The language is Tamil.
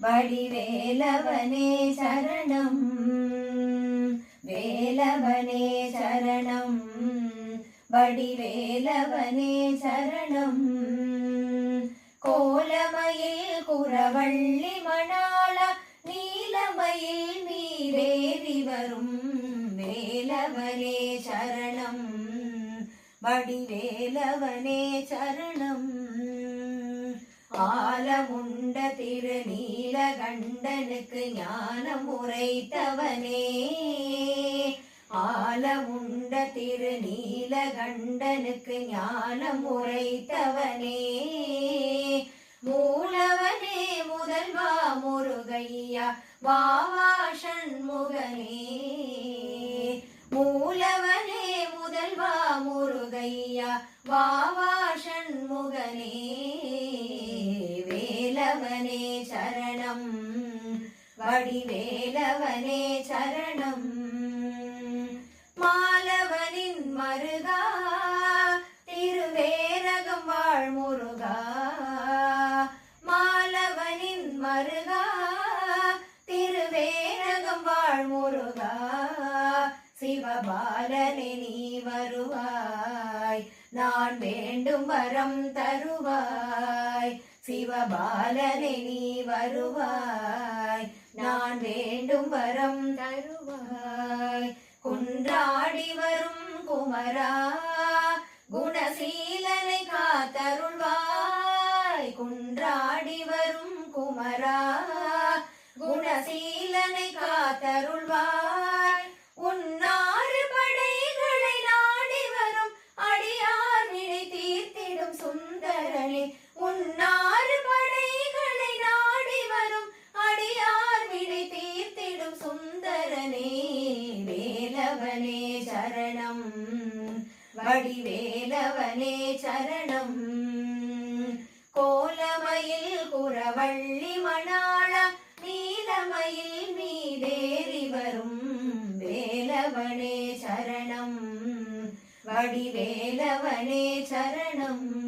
வடிவேலவனே சரணம். வேலவனே சரணம். வடிவேலவனே சரணம். கோலமயில் குறவள்ளி மணா வடிவேலவனே சரணம் வடிவேலவனே சரணம். ஆலமுண்ட திருநீலகண்டனுக்கு ஞானம் உரைத்தவனே. ஆலமுண்ட திருநீலகண்டனுக்கு ஞானம் உரைத்தவனே. மூலவனே முதல்வா முருகையா வாவா சண்முகனே. முருகையா வாவா சண்முகனே வேலவனே சரணம். வடிவேலவனே சரணம். மாலவனின் மருகா திருவேரகம் வாழ் முருகா. மாலவனின் மருகா திருவேரகம் வாழ் முருகா. சிவபாலனே நீ வருவா நான் வேண்டும் வரம் தருவாய். சிவபாலனே நீ வருவாய். நான் வேண்டும் வரம் தருவாய். வேலவனே சரணம். வடிவேலவனே சரணம். கோலமயில் குறவள்ளி மணாள நீலமயில் மீதேறி வரும். வேலவனே சரணம். வடிவேலவனே சரணம்.